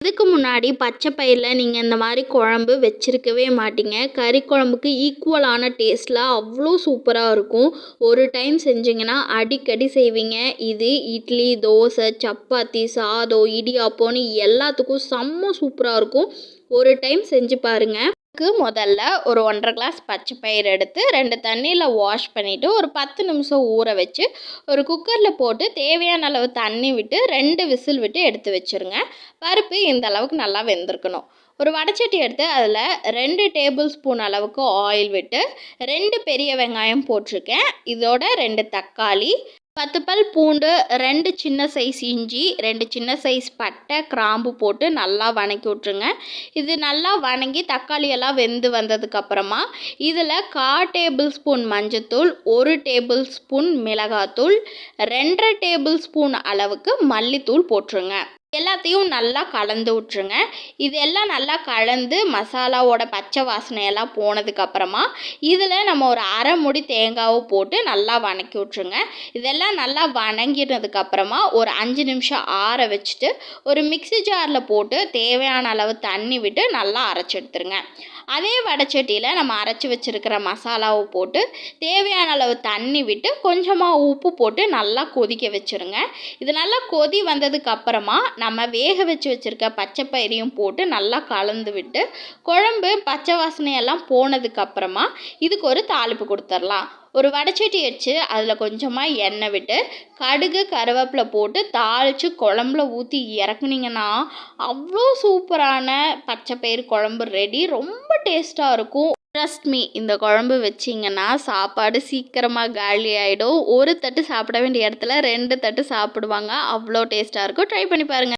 இதுக்கு முன்னாடி பச்சை பயிரில் நீங்கள் இந்த மாதிரி குழம்பு வச்சுருக்கவே மாட்டீங்க. கறி குழம்புக்கு ஈக்குவலான டேஸ்ட்டில் அவ்வளோ சூப்பராக இருக்கும். ஒரு டைம் செஞ்சிங்கன்னா அடிக்கடி செய்வீங்க. இது இட்லி தோசை சப்பாத்தி சாதம் இடியாப்பம்னு எல்லாத்துக்கும் செம்ம சூப்பராக இருக்கும். ஒரு டைம் செஞ்சு பாருங்கள் அதுக்கு முதல்ல ஒரு ஒன்றரை கிளாஸ் பச்சை பயிர் எடுத்து ரெண்டு தண்ணியில் வாஷ் பண்ணிவிட்டு ஒரு பத்து நிமிஷம் ஊற வச்சு ஒரு குக்கரில் போட்டு தேவையான அளவு தண்ணி விட்டு ரெண்டு விசில் விட்டு எடுத்து வச்சுருங்க. பருப்பு இந்த அளவுக்கு நல்லா வெந்திருக்கணும். ஒரு வடைச்சட்டி எடுத்து அதில் ரெண்டு டேபிள் ஸ்பூன் அளவுக்கு ஆயில் விட்டு ரெண்டு பெரிய வெங்காயம் போட்டிருக்கேன். இதோட ரெண்டு தக்காளி பத்து பல் பூண்டு ரெண்டு சின்ன சைஸ் இஞ்சி ரெண்டு சின்ன சைஸ் பட்டை கிராம்பு போட்டு நல்லா வணக்கி விட்ருங்க இது நல்லா வணங்கி தக்காளியெல்லாம் வெந்து வந்ததுக்கப்புறமா இதில் கா டேபிள் ஸ்பூன் மஞ்சத்தூள் ஒரு டேபிள் ஸ்பூன் மிளகாத்தூள் ரெண்டரை டேபிள் ஸ்பூன் அளவுக்கு மல்லித்தூள் போட்டுருங்க. எல்லாத்தையும் நல்லா கலந்து விட்ருங்க இது எல்லாம் நல்லா கலந்து மசாலாவோட பச்சை வாசனையெல்லாம் போனதுக்கப்புறமா இதில் நம்ம ஒரு அரை முடி தேங்காவை போட்டு நல்லா வணக்கி விட்ருங்க இதெல்லாம் நல்லா வணங்கினதுக்கப்புறமா ஒரு அஞ்சு நிமிஷம் ஆற வச்சுட்டு ஒரு மிக்சி ஜாரில் போட்டு தேவையான அளவு தண்ணி விட்டு நல்லா அரைச்சி எடுத்துருங்க. அதே வடைச்சட்டியில் நம்ம அரைச்சி வச்சுருக்கிற மசாலாவை போட்டு தேவையான அளவு தண்ணி விட்டு கொஞ்சமாக உப்பு போட்டு நல்லா கொதிக்க வச்சுருங்க. இது நல்லா கொதி வந்ததுக்கப்புறமா நம்ம வேக வச்சு வச்சுருக்க பச்சை பயிரையும் போட்டு நல்லா கலந்து விட்டு குழம்பு பச்சை வாசனையெல்லாம் போனதுக்கப்புறமா இதுக்கு ஒரு தாளிப்பு கொடுத்துர்லாம் ஒரு வடைச்சட்டி வச்சு அதில் கொஞ்சமாக எண்ணெய் விட்டு கடுகு கருவேப்பிலை போட்டு தாளித்து குழம்புல ஊற்றி இறக்குனிங்கன்னா அவ்வளோ சூப்பரான பச்சை பயிறு குழம்பு ரெடி ரொம்ப டேஸ்ட்டாக இருக்கும். ட்ரஸ்ட் மீ இந்த குழம்பு வச்சிங்கன்னா சாப்பாடு சீக்கிரமாக காலி ஆகிடும் ஒரு தட்டு சாப்பிட வேண்டிய இடத்துல ரெண்டு தட்டு சாப்பிடுவாங்க. அவ்வளோ டேஸ்ட்டாக இருக்கும். ட்ரை பண்ணி பாருங்கள்